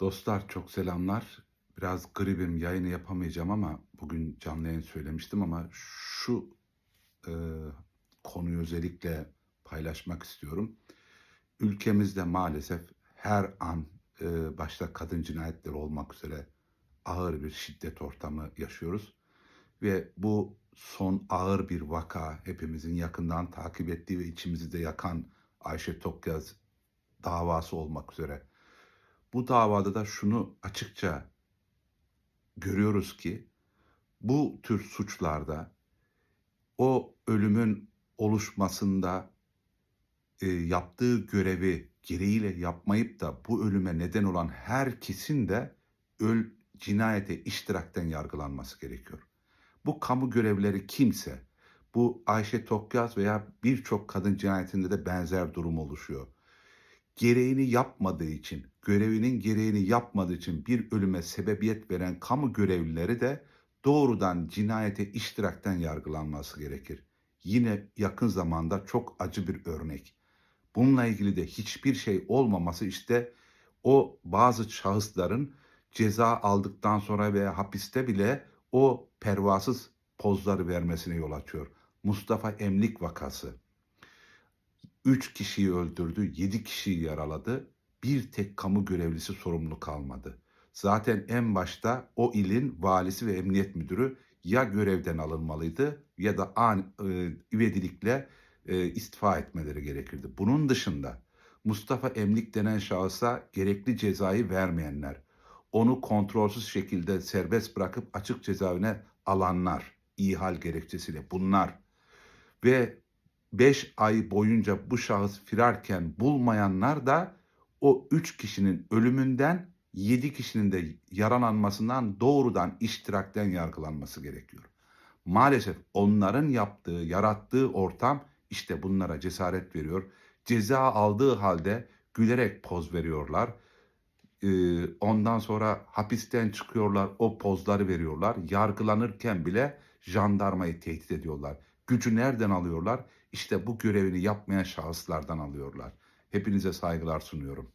Dostlar çok selamlar. Biraz gribim yayını yapamayacağım ama bugün canlı yayın söylemiştim ama şu e, konuyu özellikle paylaşmak istiyorum. Ülkemizde maalesef her an e, başta kadın cinayetleri olmak üzere ağır bir şiddet ortamı yaşıyoruz. Ve bu son ağır bir vaka hepimizin yakından takip ettiği ve içimizi de yakan Ayşe Tokyaz davası olmak üzere. Bu davada da şunu açıkça görüyoruz ki bu tür suçlarda o ölümün oluşmasında e, yaptığı görevi gereğiyle yapmayıp da bu ölüme neden olan herkesin de öl cinayete iştirakten yargılanması gerekiyor. Bu kamu görevlileri kimse, bu Ayşe Tokyaz veya birçok kadın cinayetinde de benzer durum oluşuyor gereğini yapmadığı için, görevinin gereğini yapmadığı için bir ölüme sebebiyet veren kamu görevlileri de doğrudan cinayete iştirakten yargılanması gerekir. Yine yakın zamanda çok acı bir örnek. Bununla ilgili de hiçbir şey olmaması işte o bazı şahısların ceza aldıktan sonra veya hapiste bile o pervasız pozları vermesine yol açıyor. Mustafa Emlik vakası. 3 kişiyi öldürdü, 7 kişiyi yaraladı. Bir tek kamu görevlisi sorumlu kalmadı. Zaten en başta o ilin valisi ve emniyet müdürü ya görevden alınmalıydı ya da an, e, e, istifa etmeleri gerekirdi. Bunun dışında Mustafa Emlik denen şahısa gerekli cezayı vermeyenler, onu kontrolsüz şekilde serbest bırakıp açık cezaevine alanlar, ihal gerekçesiyle bunlar ve 5 ay boyunca bu şahıs firarken bulmayanlar da o 3 kişinin ölümünden 7 kişinin de yaralanmasından doğrudan iştirakten yargılanması gerekiyor. Maalesef onların yaptığı, yarattığı ortam işte bunlara cesaret veriyor. Ceza aldığı halde gülerek poz veriyorlar. Ee, ondan sonra hapisten çıkıyorlar, o pozları veriyorlar. Yargılanırken bile jandarmayı tehdit ediyorlar. Gücü nereden alıyorlar? İşte bu görevini yapmayan şahıslardan alıyorlar. Hepinize saygılar sunuyorum.